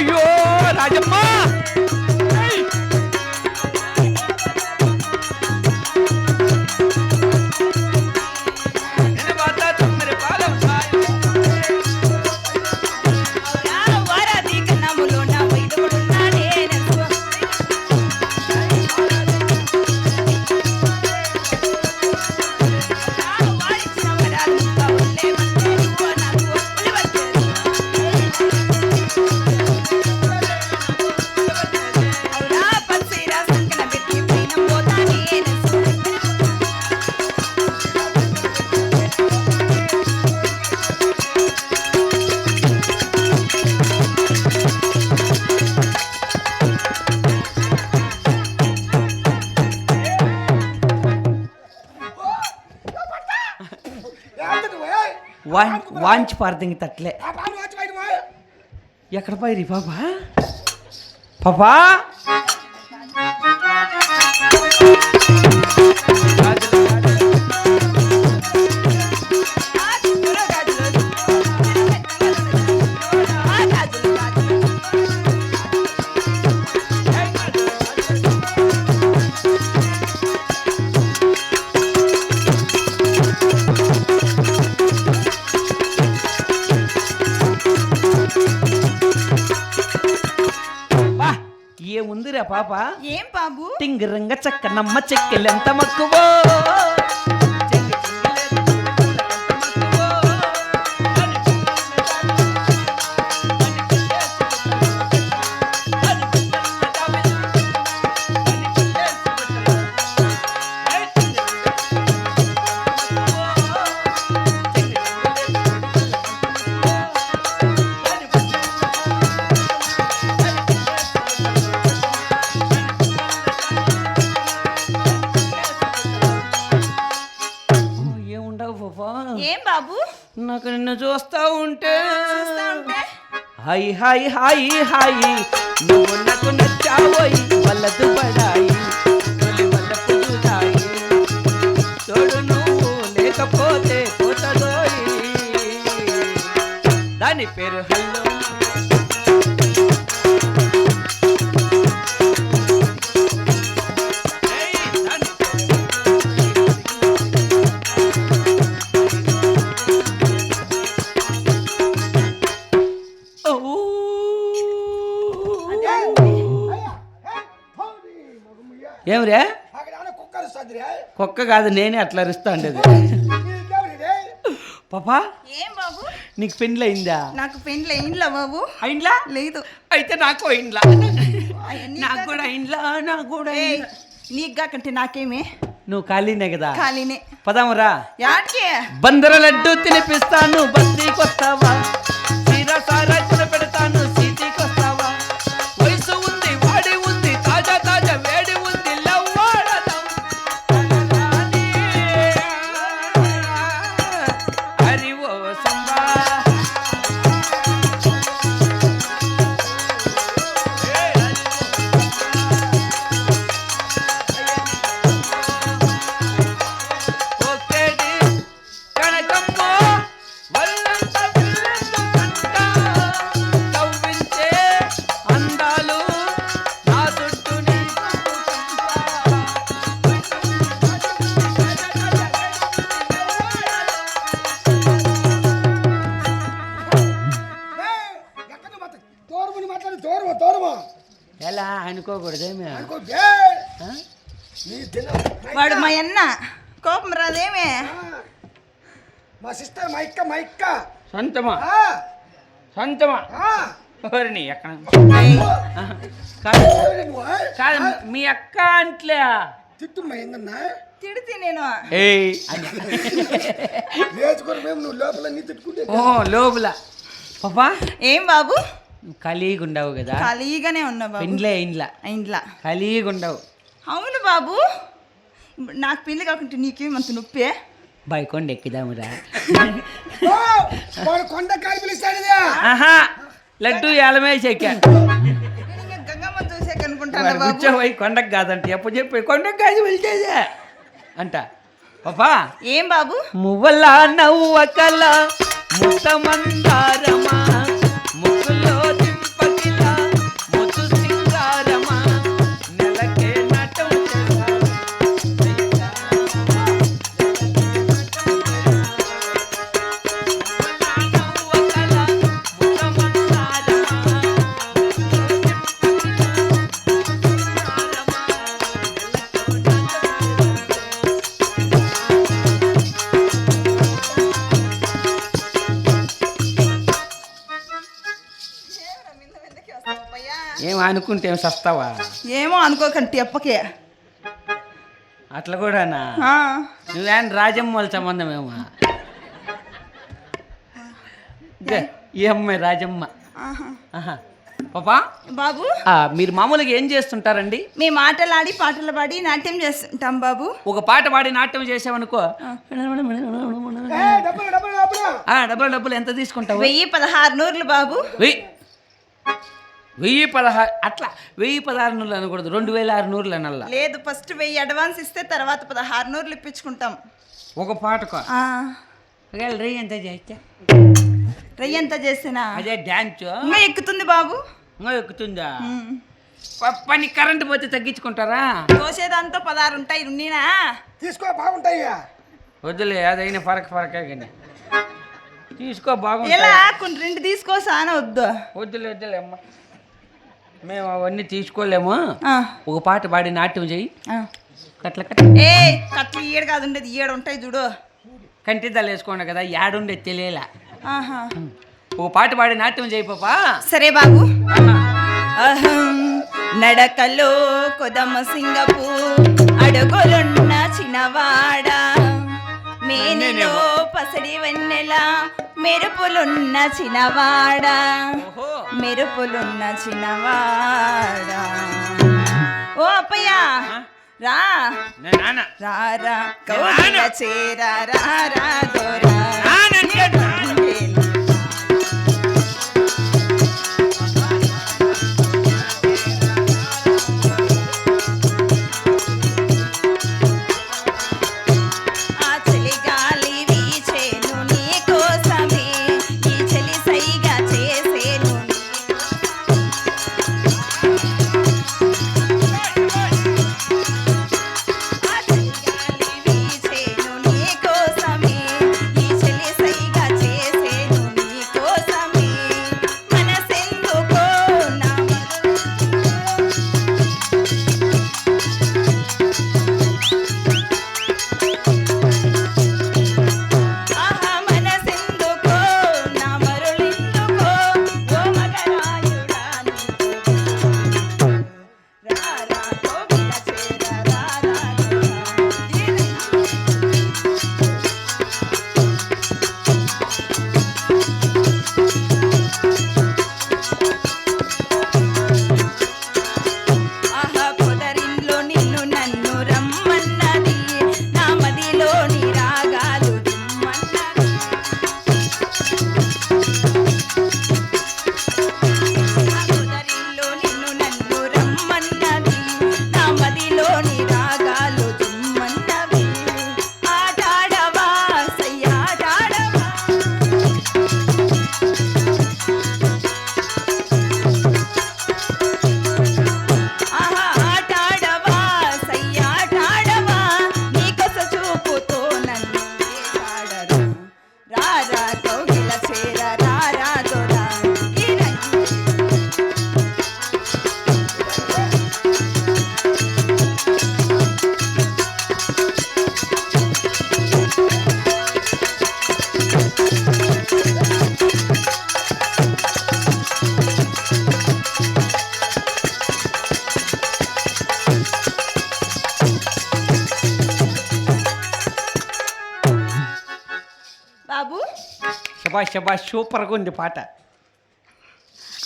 అయ్యో రాజమ్మ వాంచి పారదింగి తట్లే. ఎక్కడ పోయి పాపా పాప? ఏం బాబు? టింగిరంగ చక్క నమ్మ చెక్కెలెంత మక్కువో? నాకు నిన్ను చూస్తా ఉంటే. ఉంటే. హాయ్ హాయ్ హాయ్ హాయ్ నువ్వు నాకు నచ్చావోయ్ వల్లదు పడాయి తొలి వల్ల పుజుదాయి తోడు నువ్వు లేకపోతే పోతదోయ్. దాని పేరు హల్లో ఏమిరే? కుక్క కాదు నేనే అట్లా అరుస్తా ఉండేది పాపా? ఏం బాబు? నీకు పెండ్లి అయిందా నాకు పెండ్లి అయిండ్లా బాబు. అయిండ్లా లేదు. అయితే నాకు అయిండ్లా అయ్య, నాకు కూడా అయిండ్లా నాకు కూడా. నీకు కాకంటే నాకేమే? నువ్వు ఖాళీనే కదా? ఖాళీనే. పదామురా. యాడికి బందర లడ్డు తినిపిస్తాను బస్తీకి వస్తావా సీరా ఎలా అనుకోకూడదేమే అనుకో బే ఆ? నీ తిన వాడు మా అన్న. కోపం రాదేమే? మా సిస్టర్ మా ఇక్క మా ఇక్క సొంతమా? ఆ, సొంతమా. ఎవరిని ఎక్కడ. కాదు. మీ అక్క అంట్లే. తిట్టు మా ఏందన్నా? తిడితే నేను. మేము నువ్వు లోపల నీ తిట్టుకుంటే ఓ లోపల. పాపా ఏం బాబు? ఖాళీగా ఉండవు కదా. ఖాళీగానే ఉన్నా బాబు. పెండ్లే ఇండ్ల. ఇంట్లో ఖాళీగా ఉండవు అవును బాబు. నాకు పెళ్ళి కాకుంటే నీకేమంత నొప్పే? ఎక్కుదామురా వాడు కొండ కాయ పిలుస్తాడు ఆహా లడ్డు ఏలమే చెక్కా. నేను గంగమ్మ చూసే కనుకుంటాను బాబు? కూర్చోపోయి కొండకు కాదంట. ఎప్పుడు చెప్పి కొండకు కాదు వెళ్తేదే అంట. పాపా ఏం బాబు? మువ్వల నవ్వకల ముత్తమందారమా? ముక్కులో ఏం అనుకుంటే ఏం సస్తావా? ఏమో అనుకోకండి అప్పకే అట్లా కూడానా? నువ్వేం రాజమ్మ వాళ్ళ సంబంధం ఏమో ఈ అమ్మాయి రాజమ్మ. పాపా? బాబు? మీరు మామూలుగా ఏం చేస్తుంటారండి? మేము ఆటలాడి పాటలు పాడి నాట్యం చేస్తుంటాం బాబు. ఒక పాట పాడి నాట్యం ఆ, డబ్బులు డబ్బులు ఎంత తీసుకుంటావు? వెయ్యి పదహారు నూర్లు బాబు. వెయ్యి. వెయ్యి పదహారు అట్లా వెయ్యి పదహారు నూరులు అనకూడదు రెండు వేల ఆరు నూరులు అనల్లా లేదు ఫస్ట్ వెయ్యి అడ్వాన్స్ ఇస్తే తర్వాత పదహారు నూర్లు ఇప్పించుకుంటాం. ఒక పాటకు ఆ, ఒకవేళ రీ ఎంత చేస్తే? రయ్యి ఎంత చేసినా? అదే డ్యాన్స్. ఇంకా ఎక్కుతుంది బాబు. ఇంకా ఎక్కుతుందా. ప- పని కరెంట్ పోతే తగ్గించుకుంటారా? కోసేదాంతో పదహారు ఉంటాయి ఉన్నీనా తీసుకో బాగుంటాయి వద్దులే అదైనా ఫరక్ ఫరకే కానీ. తీసుకో ఎలా? బాగుంటుంది కొన్ని రెండు తీసుకోసాన వద్దు. వద్దులే వద్దులే అమ్మ. మేము అవన్నీ తీసుకోలేము. ఒక పాట పాడి నాట్యం చెయ్యి. ఆ. కట్ల కట్ల. ఏ కట్లు ఈడ కాదు ఉండేది ఈడ ఉంటాయి చూడు. కంటిద్దాలు వేసుకోండి కదా యాడుండే తెలియలా. ఆహా. ఒక పాట పాడి నాట్యం చేయి పాపా. సరే బాబు. అహం నడకలో కొదమ సింగపు అడుగులున్న చిన్నవాడ. మేనిలో పసడి వెన్నెల మెరుపులున్న చిన్నవాడ మెరుపులున్న చిన్నవాడ ఓ అప్పయ్య రా. రా రా. చేర రా రా దొరా శబా సూపర్గా ఉంది పాట.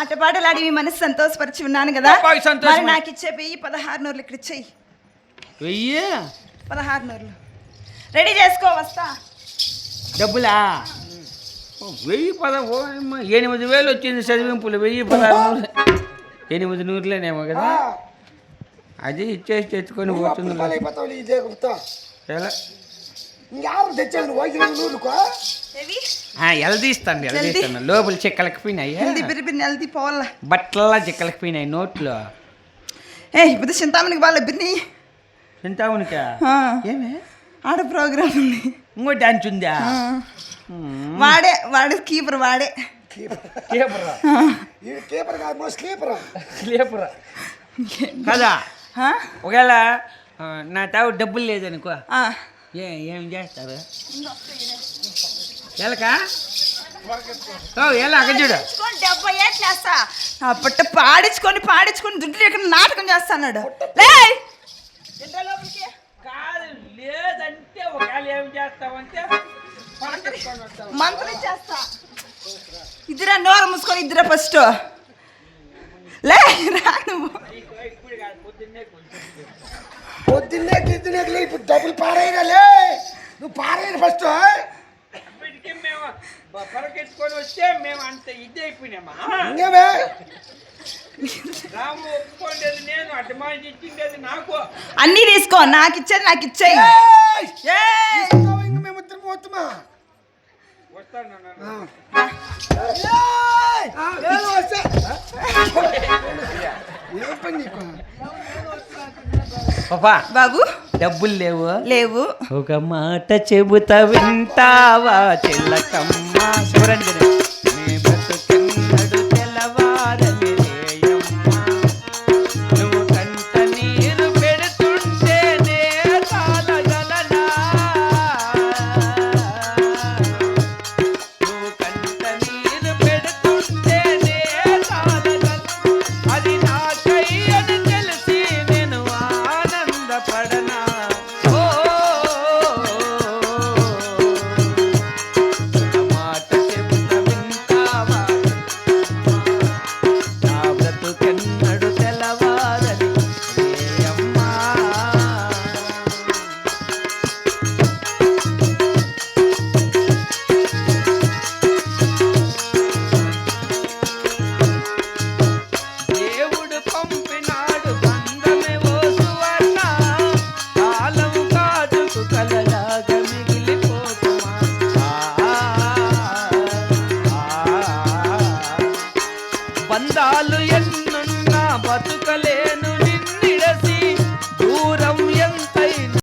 ఆట పాటలాడి మీ మనసు సంతోషపరిచి ఉన్నాను కదా? బాగా సంతోషం. మరి నాకు ఇచ్చే వెయ్యి పదహారు నూర్లు ఇక్కడ ఇచ్చేయి. వెయ్యి? పదహారు నూర్లు. రెడీ చేసుకో వస్తా. డబ్బులా? ఓ, వెయ్యి పద ఓ అమ్మ, ఎనిమిది వేలు వచ్చింది చదివింపులు. వెయ్యి పదహారు నూరు ఎనిమిది నూరులేనేమో కదా? అది ఇచ్చేసి తెచ్చుకొని పోతుంది. ఎలా? ఇంకెవరు తెచ్చేది వేలు నూరుకో. ఎలదీస్తాను. ఎలదీస్తాను లోపల చెక్కలకి పోయినాయి హెల్దీ బిరి బిరి నెలది పోవాల? బట్టల్లా చెక్కలకి పోయినాయి నోట్లో. ఏ ఇప్పుడు చింతామణికి వాళ్ళ బిర్ని? చింతావునికా ఏమే? ఆడ ప్రోగ్రామ్ ఉంది. ఇంకో డాన్స్ ఉందా? ఆ. వాడే వాడే కీపర్ వాడే. కేపరా. కాదు స్లీపర్. లేపురా కదా? ఒకవేళ నా తావు డబ్బులు లేదనుకో ఆ. ఏ ఏం చేస్తారు? ఎలక? ఓ, ఎలా అక్కడ చూడు. పాడించుకొని డెబ్బై ఏట్లు వేస్తా నా పుట్ట పాడించుకొని పాడించుకొని దుడ్డు ఇక్కడ నాటకం చేస్తాడు లేదంటే ఒకవేళ ఏం చేస్తావంటే మంత్రం చేస్తా. ఇద్దరా నోరు మూసుకొని ఇద్దరా ఫస్ట్. లే రా నువ్వు. పొద్దున్నే గిద్దునే లే, ఇప్పుడు డబ్బులు పారేయరా లే. నువ్వు పారేయరు ఫస్ట్ అప్పటికి మేము పరకెట్టుకొని వస్తే మేము అంత ఇది అయిపోయినామా? ఇంకేమే? రాము ఒప్పుకోలేదు నేను ఇచ్చిండేది నాకు. అన్నీ తీసుకో నాకు ఇచ్చేది నాకు ఇచ్చేయి. మేము ఇద్దరం పోతుమా? వస్తాను. ఏం పని నీకు? పాపా బాబు? డబ్బులు లేవు. లేవు. ఒక మాట చెబుతా వింటావా? చిల్లకమ్మ. చూడండి